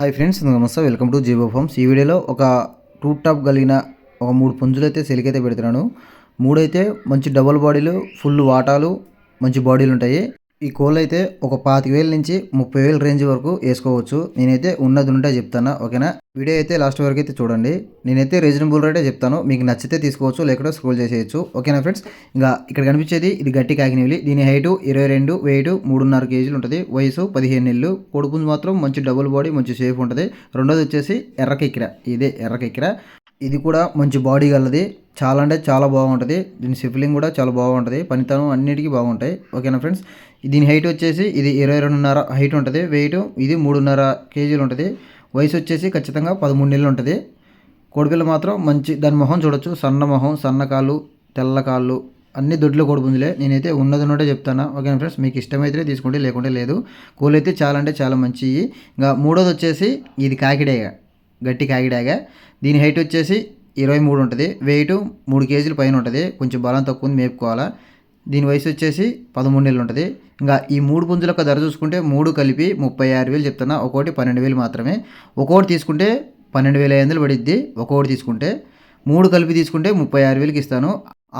Hi friends నమస్తే. Welcome to Jeevo farms. ఈ వీడియోలో ఒక టూ టాప్ కలిగిన ఒక మూడు పుంజులు అయితే సెలికైతే పెడుతున్నాను. మూడైతే మంచి డబుల్ బాడీలు ఫుల్ వాటాలు మంచి బాడీలు ఉంటాయి. ఈ కోళ్ళు అయితే ఒక పాతిక వేల నుంచి ముప్పై వేల రేంజ్ వరకు వేసుకోవచ్చు. నేనైతే ఉన్నది ఉంటే చెప్తాను ఓకేనా? వీడియో అయితే లాస్ట్ వరకు అయితే చూడండి. నేనైతే రీజనబుల్ రేటే చెప్తాను. మీకు నచ్చితే తీసుకోవచ్చు లేకుంటే స్క్రోల్ చేసేయచ్చు. ఓకేనా ఫ్రెండ్స్ ఇంకా ఇక్కడ కనిపించేది ఇది గట్టి కాకినవిలి దీని హైటు ఇరవై రెండు వెయిట్ మూడున్నర కేజీలు ఉంటుంది. వయసు పదిహేను నెలలు. కొడుపుంది మాత్రం మంచి డబుల్ బాడీ మంచి షేప్ ఉంటుంది. రెండోది వచ్చేసి ఎర్రకెక్కిర. ఇదే ఎర్రకెక్కిర. ఇది కూడా మంచి బాడీ గలది. చాలా అంటే చాలా బాగుంటుంది. దీని సిఫిలింగ్ కూడా చాలా బాగుంటుంది. పనితనం అన్నిటికీ బాగుంటాయి. ఓకేనా ఫ్రెండ్స్? దీని హైట్ వచ్చేసి ఇది ఇరవై రెండున్నర హైట్ ఉంటుంది. వెయిట్ ఇది మూడున్నర కేజీలు ఉంటుంది. వయసు వచ్చేసి ఖచ్చితంగా పదమూడు నెలలు ఉంటుంది. కోడిపిల్ల మాత్రం మంచి దాని మొహం చూడొచ్చు. సన్న మొహం సన్న కాళ్ళు తెల్ల కాళ్ళు అన్ని దొడ్లో కోడిపుంజులే నేనైతే ఉన్నది ఉన్నట్టే చెప్తాను ఓకేనా ఫ్రెండ్స్? మీకు ఇష్టమైతే తీసుకుంటే లేకుంటే లేదు. కోళ్ళు అయితే చాలా అంటే చాలా మంచివి ఇంకా మూడోది వచ్చేసి ఇది కాకిడేగా. గట్టి కాగిడాగా. దీని హైట్ వచ్చేసి ఇరవై మూడు ఉంటుంది. వెయిట్ మూడు కేజీల పైన ఉంటుంది. కొంచెం బలం తక్కువ ఉంది మేపుకోవాలా. దీని వయసు వచ్చేసి పదమూడు నెలలు ఉంటుంది. ఇంకా ఈ మూడు పుంజుల యొక్క ధర చూసుకుంటే మూడు కలిపి ముప్పై ఆరు వేలు చెప్తున్నా. ఒక్కోటి పన్నెండు వేలు మాత్రమే. ఒక్కోటి తీసుకుంటే పన్నెండు వేల ఐదు వందలు పడిద్ది. ఒక్కోటి తీసుకుంటే మూడు కలిపి తీసుకుంటే ముప్పై ఆరు వేలకి ఇస్తాను.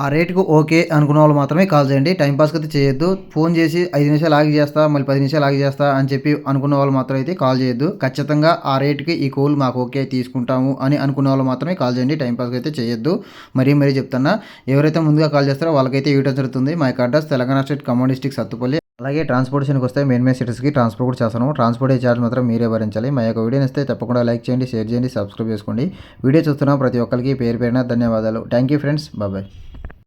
ఆ రేటుకు ఓకే అనుకున్న వాళ్ళు మాత్రమే కాల్ చేయండి. టైంపాస్కి అయితే చేయొద్దు. ఫోన్ చేసి ఐదు నిమిషాలు ఆగి చేస్తా మళ్ళీ పది నిమిషాలు ఆగి చేస్తా అని చెప్పి అనుకున్న వాళ్ళు మాత్రం అయితే కాల్ చేయొద్దు. ఖచ్చితంగా ఆ రేటుకి ఈ కోల్ మాకు ఓకే తీసుకుంటాము అని అనుకున్న వాళ్ళు మాత్రమే కాల్ చేయండి. టైంపాస్కి అయితే చేయొద్దు. మరీ మరీ చెప్తున్నా ఎవరైతే ముందుగా కాల్ చేస్తారో వాళ్ళకైతే ఇవ్వడం జరుగుతుంది మా యొక్క address Telangana state Khammam district Sathupalli అలాగే ట్రాన్స్పోర్టేషన్కి వస్తే మెయిన్ మెయిన్ సిటీస్కి ట్రాన్స్పోర్ట్ కూడా చేస్తాను ట్రాన్స్పోర్ట్ ఛార్జ్ మాత్రం మీరే భరించాలి. మా యొక్క వీడియోని ఇస్తే తప్పకుండా లైక్ చేయండి షేర్ చేయండి సబ్స్క్రైబ్ చేసుకోండి. వీడియో చూస్తున్న ప్రతి ఒక్కరికి పేరు పేరున ధన్యవాదాలు. థ్యాంక్ యూ ఫ్రెండ్స్ బాబాయ్